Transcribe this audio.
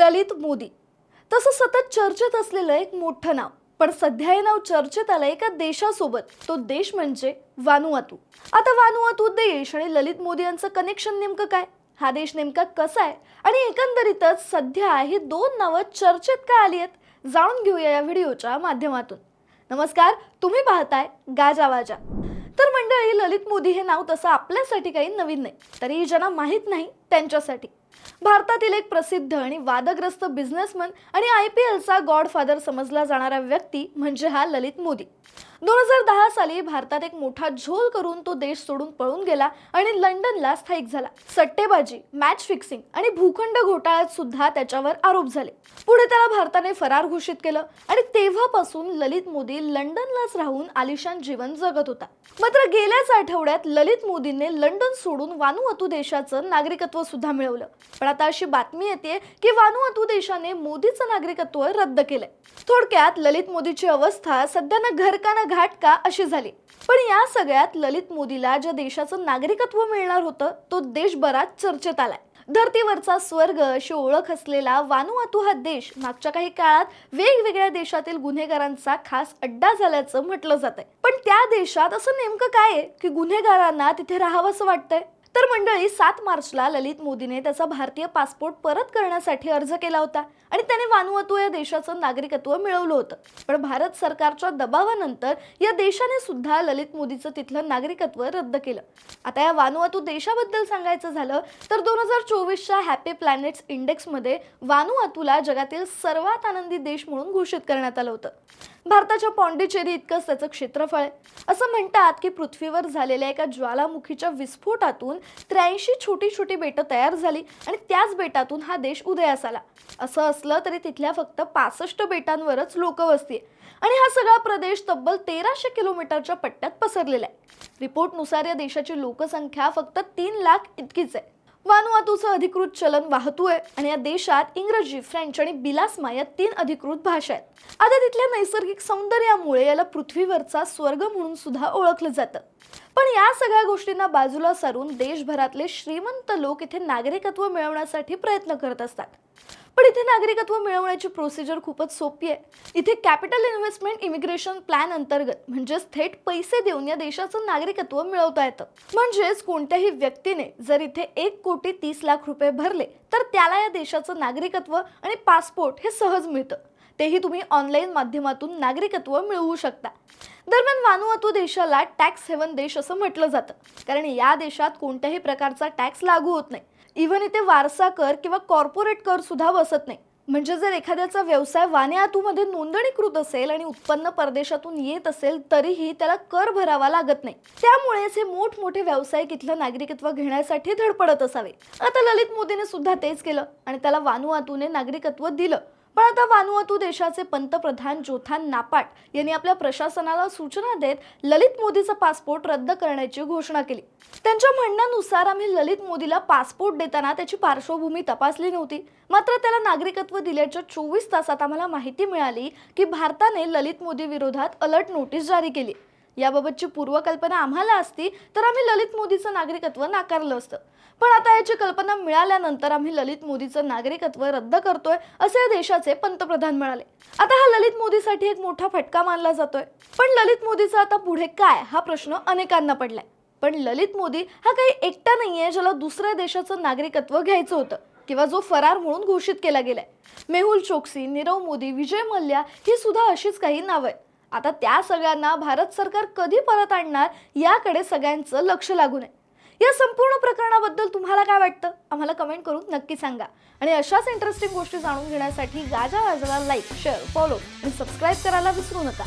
ललित मोदी. तसं सतत चर्चेत असलेलं एक मोठं नाव. पण सध्या हे नाव चर्चेत आलं एका देशासोबत. तो देश म्हणजे वानुआतू. आता वानुआतू देश आणि ललित मोदी यांचं कनेक्शन नेमकं काय? हा देश नेमका कसा आहे? आणि एकंदरीतच सध्या ही दोन नावं चर्चेत का आली आहेत जाणून घेऊया या व्हिडिओच्या माध्यमातून. नमस्कार तुम्ही पाहताय गाजा वाजा तर मंडळी ललित मोदी हे नाव तसं आपल्यासाठी काही नवीन नाही. तरी ज्यांना माहीत नाही त्यांच्यासाठी. भारतातील एक प्रसिद्ध आणि वादग्रस्त बिझनेसमन आणि आय पी एलचा गॉडफादर समजला जाणारा व्यक्ती म्हणजे हा ललित मोदी. दोन हजार दहा साली भारतात एक मोठा झोल करून तो देश सोडून पळून गेला आणि लंडनला स्थायिक झाला. सट्टेबाजी मॅच फिक्सिंग आणि भूखंड घोटाळ्यात सुद्धा त्याच्यावर आरोप झाले. पुढे त्याला भारताने फरार घोषित केलं आणि तेव्हापासून ललित मोदी लंडनलाच राहून आलिशान जीवन जगत होता. मात्र गेल्याच आठवड्यात ललित मोदींनी लंडन सोडून वानुअतू देशाचं नागरिकत्व सुद्धा मिळवलं. पण आता अशी बातमी येते की वानुअतू देशाने मोदीचं नागरिकत्व रद्द केलंय. थोडक्यात ललित मोदीची अवस्था सध्या ना घर का ना घाट का अशी झाली. पण या सगळ्यात ललित मोदीला ज्या देशाचं नागरिकत्व मिळणार होतं तो देश बराच चर्चेत आलाय. धर्तीवरचा स्वर्ग अशी ओळख असलेला वानुआतू हा देश मागच्या काही काळात वेगवेगळ्या देशातील गुन्हेगारांचा खास अड्डा झाल्याचं म्हटलं जातंय. पण त्या देशात असं नेमकं काय आहे की गुन्हेगारांना तिथे राहावंसं वाटतंय? तर मंडळी सात मार्चला ललित मोदीने त्याचा भारतीय पासपोर्ट परत करण्यासाठी अर्ज केला होता आणि त्याने वानुअतू या देशाचं नागरिकत्व मिळवलं होतं. पण भारत सरकारच्या दबावानंतर या देशाने सुद्धा ललित मोदीचं तिथलं नागरिकत्व रद्द केलं. आता या वानुअतू देशाबद्दल सांगायचं झालं तर दोन हजार चोवीसच्या हॅपी प्लॅनेट्स इंडेक्समध्ये वानुअतूला जगातील सर्वात आनंदी देश म्हणून घोषित करण्यात आलं होतं. भारताच्या पॉंडिचेरी इतकंच त्याचं क्षेत्रफळ. आहे असं म्हणतात की पृथ्वीवर झालेल्या एका ज्वालामुखीच्या विस्फोटातून त्र्याऐंशी छोटी छोटी बेटं तयार झाली आणि त्याच बेटातून हा देश उदयास आला. असं असलं तरी तिथल्या फक्त पासष्ट बेटांवरच लोकवस्ती आहे आणि हा सगळा प्रदेश तब्बल तेराशे किलोमीटरच्या पट्ट्यात पसरलेला आहे. रिपोर्टनुसार या देशाची लोकसंख्या फक्त तीन लाख इतकीच आहे. वानुआतूचं अधिकृत चलन वाहतू आहे आणि या देशात इंग्रजी फ्रेंच आणि बिलासमा या तीन अधिकृत भाषा आहेत. आता तिथल्या नैसर्गिक सौंदर्यामुळे याला पृथ्वीवरचा स्वर्ग म्हणून सुद्धा ओळखलं जातं. पण या सगळ्या गोष्टींना बाजूला सारून देशभरातले श्रीमंत लोक इथे नागरिकत्व मिळवण्यासाठी प्रयत्न करत असतात. पण इथे नागरिकत्व मिळवण्याची प्रोसिजर खूपच सोपी आहे. इथे कॅपिटल इन्व्हेस्टमेंट इमिग्रेशन प्लॅन अंतर्गत म्हणजेच थेट पैसे देऊन या देशाचं नागरिकत्व मिळवता येतं. म्हणजेच कोणत्याही व्यक्तीने जर इथे एक कोटी तीस लाख रुपये भरले तर त्याला या देशाचं नागरिकत्व आणि पासपोर्ट हे सहज मिळतं. तेही तुम्ही ऑनलाईन माध्यमातून नागरिकत्व मिळवू शकता. दरम्यान वानुअतू देशाला टॅक्स हेवन देश असं म्हटलं जातं. कारण या देशात कोणत्याही प्रकारचा टॅक्स लागू होत नाही. इव्हन इथे वारसा कर किंवा कॉर्पोरेट कर सुद्धा बसत नाही. म्हणजे जर एखाद्याचा व्यवसाय वान्यातूमध्ये नोंदणीकृत असेल आणि उत्पन्न परदेशातून येत असेल तरीही त्याला कर भरावा लागत नाही. त्यामुळेच हे मोठमोठे व्यावसायिक इथलं नागरिकत्व घेण्यासाठी धडपडत असावे. आता ललित मोदीने सुद्धा तेच केलं आणि त्याला वानुआतूने नागरिकत्व दिलं. पण आता वानुअतू देशाचे पंतप्रधान जोथान नापाट यांनी आपल्या प्रशासनाला सूचना देत ललित मोदीचा पासपोर्ट रद्द करण्याची घोषणा केली. त्यांच्या म्हणण्यानुसार आम्ही ललित मोदीला पासपोर्ट देताना त्याची पार्श्वभूमी तपासली नव्हती. मात्र त्याला नागरिकत्व दिल्याच्या चोवीस तासात आम्हाला माहिती मिळाली की भारताने ललित मोदी विरोधात अलर्ट नोटीस जारी केली. याबाबतची पूर्वकल्पना आम्हाला असती तर आम्ही ललित मोदीचं नागरिकत्व नाकारलं असतं. पण आता याची कल्पना मिळाल्यानंतर आम्ही ललित मोदीचं नागरिकत्व रद्द करतोय असे या देशाचे पंतप्रधान म्हणाले. आता हा ललित मोदीसाठी एक मोठा फटका मानला जातोय. पण ललित मोदीचं आता पुढे काय हा प्रश्न अनेकांना पडलाय. पण ललित मोदी हा काही एकटा नाहीये ज्याला दुसऱ्या देशाचं नागरिकत्व घ्यायचं होतं किंवा जो फरार म्हणून घोषित केला गेलाय. मेहुल चोक्सी नीरव मोदी विजय मल्ल्या ही सुद्धा अशीच काही नावं आहेत. आता त्या सगळ्यांना भारत सरकार कधी परत आणणार याकडे सगळ्यांचं लक्ष लागू नये या संपूर्ण प्रकरणाबद्दल तुम्हाला काय वाटतं? आम्हाला कमेंट करून नक्की सांगा. आणि अशाच इंटरेस्टिंग गोष्टी जाणून घेण्यासाठी गाजा वाजाला लाईक शेअर फॉलो आणि सबस्क्राईब करायला विसरू नका.